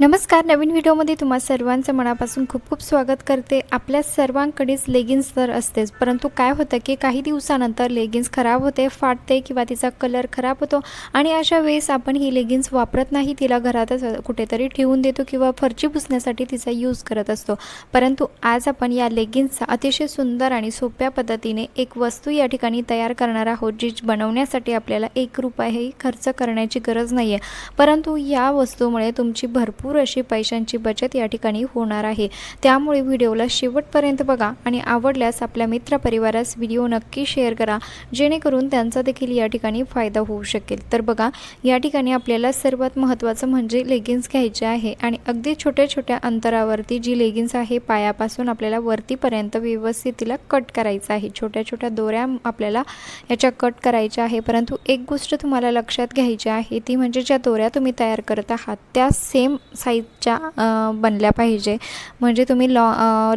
नमस्कार नवीन व्हिडिओमध्ये तुम्हा सर्वांचं मनापासून खूप खूप स्वागत करते. आपल्या सर्वांकडेच लेगिन्स तर असतेच परंतु काय होतं की काही दिवसानंतर लेगिन्स खराब होते फाटते किंवा तिचा कलर खराब होतो आणि अशा वेळेस आपण ही लेगिन्स वापरत नाही तिला घरातच कुठेतरी ठेवून देतो किंवा फरची पुसण्यासाठी तिचा यूज करत असतो. परंतु आज आपण या लेगिन्सचा अतिशय सुंदर आणि सोप्या पद्धतीने एक वस्तू या ठिकाणी तयार करणार आहोत जी बनवण्यासाठी आपल्याला एक रुपयाही खर्च करण्याची गरज नाही आहे परंतु या वस्तूमुळे तुमची भरपूर भरपूर अशी पैशांची बचत या ठिकाणी होणार आहे. त्यामुळे व्हिडिओला शेवटपर्यंत बघा आणि आवडल्यास आपल्या मित्रपरिवारास व्हिडिओ नक्की शेअर करा जेणेकरून त्यांचा देखील या ठिकाणी फायदा होऊ शकेल. तर बघा या ठिकाणी आपल्याला सर्वात महत्त्वाचं म्हणजे लेगिन्स घ्यायचे आहे आणि अगदी छोट्या छोट्या अंतरावरती जी लेगिन्स आहे पायापासून आपल्याला वरतीपर्यंत व्यवस्थित तिला कट करायचं आहे. छोट्या छोट्या दोऱ्या आपल्याला याच्या कट करायच्या आहे. परंतु एक गोष्ट तुम्हाला लक्षात घ्यायची आहे ती म्हणजे ज्या दोऱ्या तुम्ही तयार करत आहात त्या सेम साईजच्या बनल्या पाहिजे. म्हणजे तुम्ही लॉ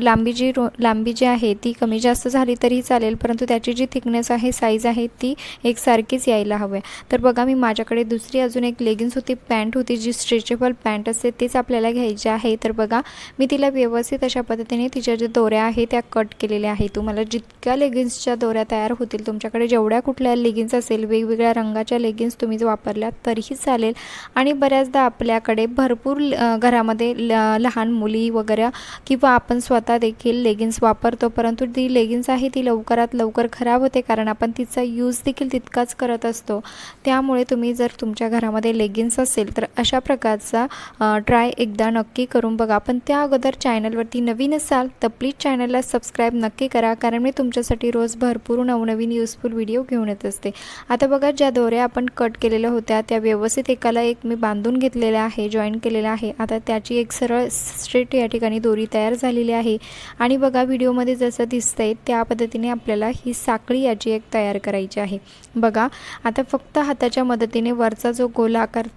लांबी जी रो लांबी जी आहे ती कमी जास्त झाली तरी चालेल परंतु त्याची जी थिकनेस आहे साईज आहे ती एकसारखीच यायला हवी तर बघा मी माझ्याकडे दुसरी अजून एक लेगिन्स होती पॅन्ट होती जी स्ट्रेचेबल पॅन्ट असते तीच आपल्याला घ्यायची आहे. तर बघा मी तिला व्यवस्थित अशा पद्धतीने तिच्या ज्या दोऱ्या आहे त्या कट केलेल्या आहे तुम्हाला जितक्या लेगिन्सच्या दोऱ्या तयार होतील तुमच्याकडे जेवढ्या कुठल्या लेगिन्स असेल वेगवेगळ्या रंगाच्या लेगिन्स तुम्ही जर वापरल्या तरीही चालेल. आणि बऱ्याचदा आपल्याकडे भरपूर घरामध्ये ल लहान मुली वगैरे किंवा आपण स्वतः देखील लेगिन्स वापरतो परंतु ती लेगिन्स आहे ती लवकरात लवकर खराब होते कारण आपण तिचा यूज देखील तितकाच करत असतो. त्यामुळे तुम्ही जर तुमच्या घरामध्ये लेगिन्स असेल तर अशा प्रकारचा ट्राय एकदा नक्की करून बघा. पण त्या अगोदर चॅनलवरती नवीन असाल तर प्लीज चॅनलला सबस्क्राईब नक्की करा कारण मी तुमच्यासाठी रोज भरपूर नवनवीन युजफुल व्हिडिओ घेऊन येत असते. आता बघा ज्या दोऱ्या आपण कट केलेल्या होत्या त्या व्यवस्थित एकाला एक मी बांधून घेतलेल्या आहे जॉईन केलेल्या आहे. आता त्याची एक सरळ स्ट्रेट या ठिकाणी दोरी तयार झालेली आहे. आणि बघा व्हिडिओमध्ये जसं दिसतंय त्या पद्धतीने आपल्याला ही साखळी याची एक तयार करायची आहे. बघा आता फक्त हाताच्या मदतीने वरचा जो गोलाकार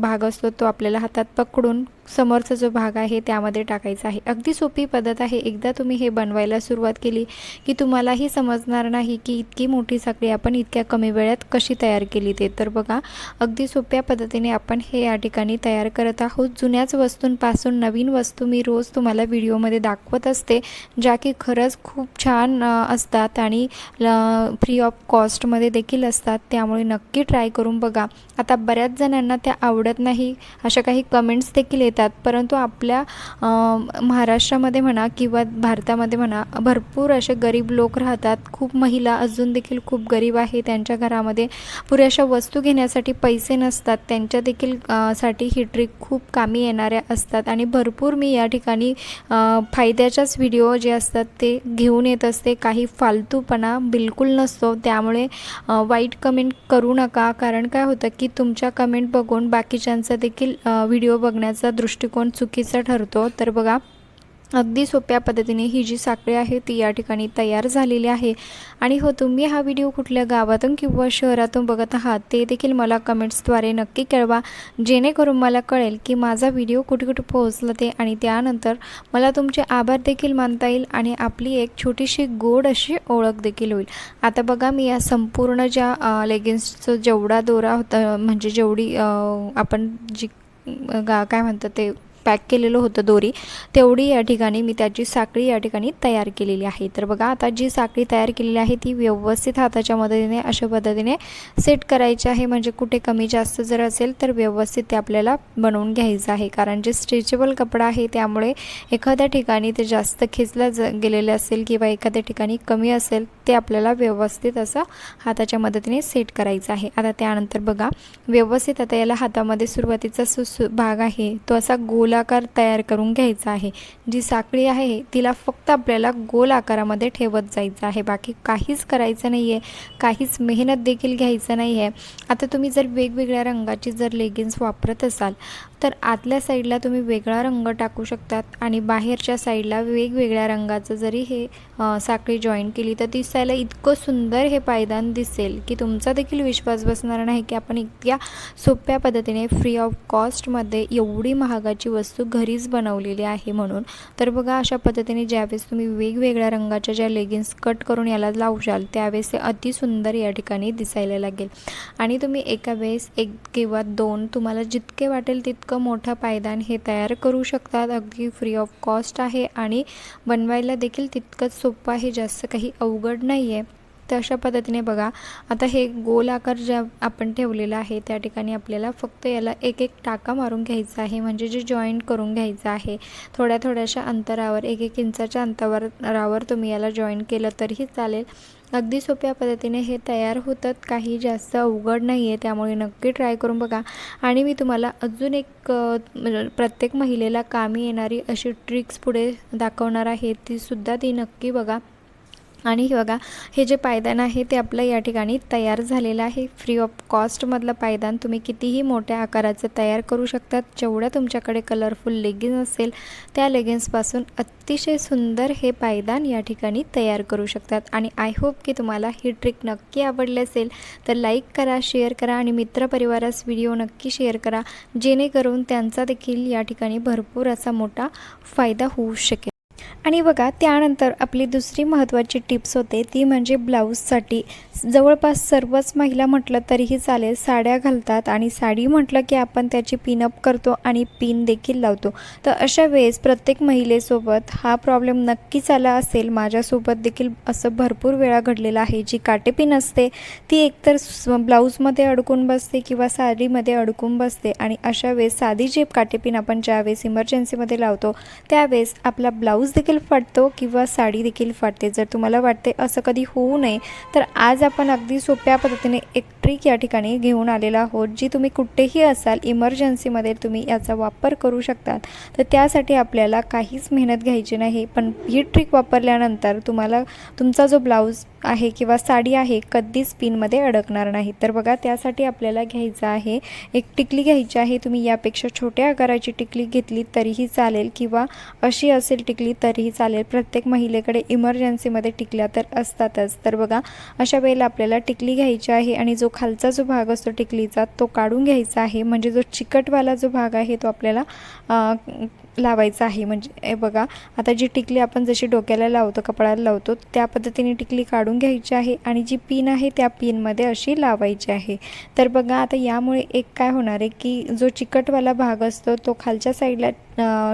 भाग असतो तो आपल्याला हातात पकडून समोरचा जो भाग आहे त्यामध्ये टाकायचा आहे. अगदी सोपी पद्धत आहे. एकदा तुम्ही हे बनवायला सुरुवात केली की तुम्हालाही समजणार नाही की इतकी मोठी साखळी आपण इतक्या कमी वेळात कशी तयार केली ते. तर बघा अगदी सोप्या पद्धतीने आपण हे या ठिकाणी तयार करत आहोत. जुन्याच वस्तूंपासून नवीन वस्तू मी रोज तुम्हाला व्हिडिओमध्ये दाखवत असते ज्या की खरंच खूप छान असतात आणि फ्री ऑफ कॉस्टमध्ये देखील असतात. त्यामुळे नक्की ट्राय करून बघा. आता बऱ्याच जणांना त्या आवडत नाही अशा काही कमेंट्स देखील येतात. परंतु आपल्या महाराष्ट्रामध्ये म्हणा किंवा भारतामध्ये म्हणा भरपूर असे गरीब लोक राहतात. खूप महिला अजून देखील खूप गरीब आहे त्यांच्या घरामध्ये पुरेशा वस्तू घेण्यासाठी पैसे नसतात. त्यांच्या देखील साठी ही ट्रिक खूप कामी येणाऱ्या असतात. आणि भरपूर मी या ठिकाणी फायद्याच्याच व्हिडिओ जे असतात ते घेऊन येत असते. काही फालतूपणा बिलकुल नसतो. त्यामुळे वाईट कमेंट करू नका. कारण काय होतं की तुमच्या कमेंट बघून बाकीच्यांचा देखील व्हिडिओ बघण्याचा दृष्टिकोन चुकीचा ठरतो. तर बघा अगदी सोप्या पद्धतीने ही जी साखळी आहे ती या ठिकाणी तयार झालेली आहे. आणि हो तुम्ही हा व्हिडिओ कुठल्या गावातून किंवा शहरातून बघत आहात ते देखील मला कमेंट्सद्वारे नक्की कळवा. जेणेकरून मला कळेल की माझा व्हिडिओ कुठे कुठे पोहोचलं ते आणि त्यानंतर मला तुमचे आभार देखील मानता येईल आणि आपली एक छोटीशी गोड अशी ओळख देखील होईल. आता बघा मी या संपूर्ण ज्या लेगिन्सचं जेवढा दोरा होता म्हणजे जेवढी आपण जी गा काय म्हणतात ते पॅक केलेलं होतं दोरी. तेवढी या ठिकाणी मी त्याची साखळी या ठिकाणी तयार केलेली आहे. तर बघा आता जी साखळी तयार केलेली आहे ती व्यवस्थित हाताच्या मदतीने अशा पद्धतीने सेट करायची आहे. म्हणजे कुठे कमी जास्त जर असेल तर व्यवस्थित ते आपल्याला बनवून घ्यायचं आहे. कारण जे स्ट्रेचेबल कपडा आहे त्यामुळे एखाद्या ठिकाणी ते जास्त खेचलं ज गेलेले असेल किंवा एखाद्या ठिकाणी कमी असेल ते आपल्याला व्यवस्थित असं हाताच्या मदतीने सेट करायचं आहे. आता त्यानंतर बघा व्यवस्थित आता याला हातामध्ये सुरुवातीचा सु सु भाग आहे. तो असा गोलाकार तयार करून घ्यायचा आहे. जी साखळी आहे तिला फक्त आपल्याला गोल आकारामध्ये ठेवत जायचं आहे. बाकी काहीच करायचं नाही आहे काहीच मेहनत देखील घ्यायचं नाही आहे आता तुम्ही जर वेगवेगळ्या रंगाची जर लेगिन्स वापरत असाल तर आतल्या साईडला तुम्ही वेगळा रंग टाकू शकतात आणि बाहेरच्या साईडला वेगवेगळ्या रंगाचं जरी हे साखळी जॉईन केली तर ती साईड दिसायला इतकं सुंदर हे पायदान दिसेल की तुमचा देखील विश्वास बसणार नाही की आपण इतक्या सोप्या पद्धतीने फ्री ऑफ कॉस्टमध्ये एवढी महागाची वस्तू घरीच बनवलेली आहे म्हणून. तर बघा अशा पद्धतीने ज्यावेळेस तुम्ही वेगवेगळ्या रंगाच्या ज्या लेगिन्स कट करून याला लावशाल त्यावेळेस ते अतिसुंदर या ठिकाणी दिसायला लागेल. आणि तुम्ही एका वेळेस एक किंवा दोन तुम्हाला जितके वाटेल तितकं मोठं पायदान हे तयार करू शकतात. अगदी फ्री ऑफ कॉस्ट आहे आणि बनवायला देखील तितकंच सोपं आहे. जास्त काही अवघड नाही आहे तर अशा पद्धतीने बघा आता हे गोल आकार ज्या आपण ठेवलेला आहे त्या ठिकाणी आपल्याला फक्त याला एक एक टाका मारून घ्यायचा आहे. म्हणजे जे जॉईंट करून घ्यायचं आहे थोड्या थोड्याशा अंतरावर एक एक इंचाच्या अंतरावर तुम्ही याला जॉईन केलं तरीही चालेल. अगदी सोप्या पद्धतीने हे तयार होतात. काही जास्त अवघड नाही आहे त्यामुळे नक्की ट्राय करून बघा. आणि मी तुम्हाला अजून एक म्हणजे प्रत्येक महिलेला कामी येणारी अशी ट्रिक्स पुढे दाखवणार आहे तीसुद्धा ती नक्की बघा. आणि हे बघा हे जे पायदान आहे ते आपलं या ठिकाणी तयार झालेलं आहे. फ्री ऑफ कॉस्टमधलं पायदान तुम्ही कितीही मोठ्या आकाराचं तयार करू शकतात. जेवढ्या तुमच्याकडे कलरफुल लेगिन्स असेल त्या लेगिन्सपासून अतिशय सुंदर हे पायदान या ठिकाणी तयार करू शकतात. आणि आय होप की तुम्हाला ही ट्रिक नक्की आवडली असेल तर लाईक करा शेअर करा आणि मित्रपरिवारास व्हिडिओ नक्की शेअर करा. जेणेकरून त्यांचा देखील या ठिकाणी भरपूर असा मोठा फायदा होऊ शकेल. आणि बघा त्यानंतर आपली दुसरी महत्त्वाची टिप्स होते. ती म्हणजे ब्लाऊजसाठी. जवळपास सर्वच महिला म्हटलं तरीही चालेल साड्या घालतात आणि साडी म्हटलं की आपण त्याची पिनअप करतो आणि पिन देखील लावतो. तर अशा वेळेस प्रत्येक महिलेसोबत हा प्रॉब्लेम नक्कीच आला असेल. माझ्यासोबत देखील असं भरपूर वेळा घडलेलं आहे. जी काटेपिन असते ती एकतर ब्लाऊजमध्ये अडकून बसते किंवा साडीमध्ये अडकून बसते आणि अशा वेळेस साधी जी काटेपिन आपण ज्यावेळेस इमर्जन्सीमध्ये लावतो त्यावेळेस आपला ब्लाऊज देखील देखील फाटतो किंवा साडी देखील फाटते. जर तुम्हाला वाटते असं कधी होऊ नये तर आज आपण अगदी सोप्या पद्धतीने एक ट्रिक या ठिकाणी घेऊन आलेला आहोत जी तुम्ही कुठेही असाल इमर्जन्सीमध्ये तुम्ही याचा वापर करू शकतात. तर त्यासाठी आपल्याला काहीच मेहनत घ्यायची नाही पण ही ट्रिक वापरल्यानंतर तुम्हाला तुमचा जो ब्लाऊज आहे किंवा साडी आहे कधीच पिनमध्ये अडकणार नाही. तर बघा त्यासाठी आपल्याला घ्यायचं आहे एक टिकली घ्यायची आहे. तुम्ही यापेक्षा छोट्या आकाराची टिकली घेतली तरीही चालेल किंवा अशी असेल टिकली तरी तरीही चालेल. प्रत्येक महिलेकडे इमर्जन्सीमध्ये टिकल्या तर असतातच. तर बघा अशा वेळेला आपल्याला टिकली घ्यायची आहे आणि जो खालचा जो भाग असतो टिकलीचा तो काढून घ्यायचा आहे. म्हणजे जो चिकटवाला जो भाग आहे तो आपल्याला लावायचा आहे. म्हणजे बघा आता जी टिकली आपण जशी डोक्याला लावतो कपड्याला लावतो त्या पद्धतीने टिकली काढून घ्यायची आहे आणि जी पिन आहे त्या पिनमध्ये अशी लावायची आहे. तर बघा आता यामुळे एक काय होणार आहे की जो चिकटवाला भाग असतो तो खालच्या साईडला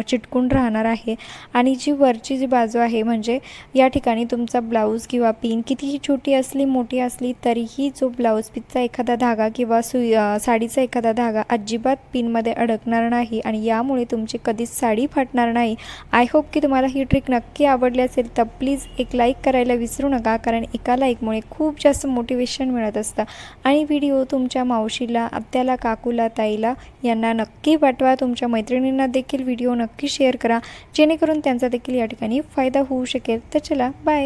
चिटकून राहणार आहे. आणि जी वरची जी बाजू आहे म्हणजे या ठिकाणी तुमचा ब्लाऊज किंवा पिन कितीही छोटी असली मोठी असली तरीही जो ब्लाऊज पिनचा एखादा धागा किंवा सुई साडीचा एखादा धागा अजिबात पिनमध्ये अडकणार नाही आणि यामुळे तुमची कधीच साडी फाटणार नाही. आय होप की तुम्हाला ही ट्रिक नक्की आवडली असेल तर प्लीज एक लाईक करायला विसरू नका कारण एका लाईकमुळे खूप जास्त मोटिवेशन मिळत असतं. आणि व्हिडिओ तुमच्या मावशीला आत्याला काकूला ताईला यांना नक्की पाठवा. तुमच्या मैत्रिणींना देखील व्हिडिओ नक्की शेअर करा जेणेकरून त्यांचा देखील या ठिकाणी फायदा होऊ शकेल. तर चला बाय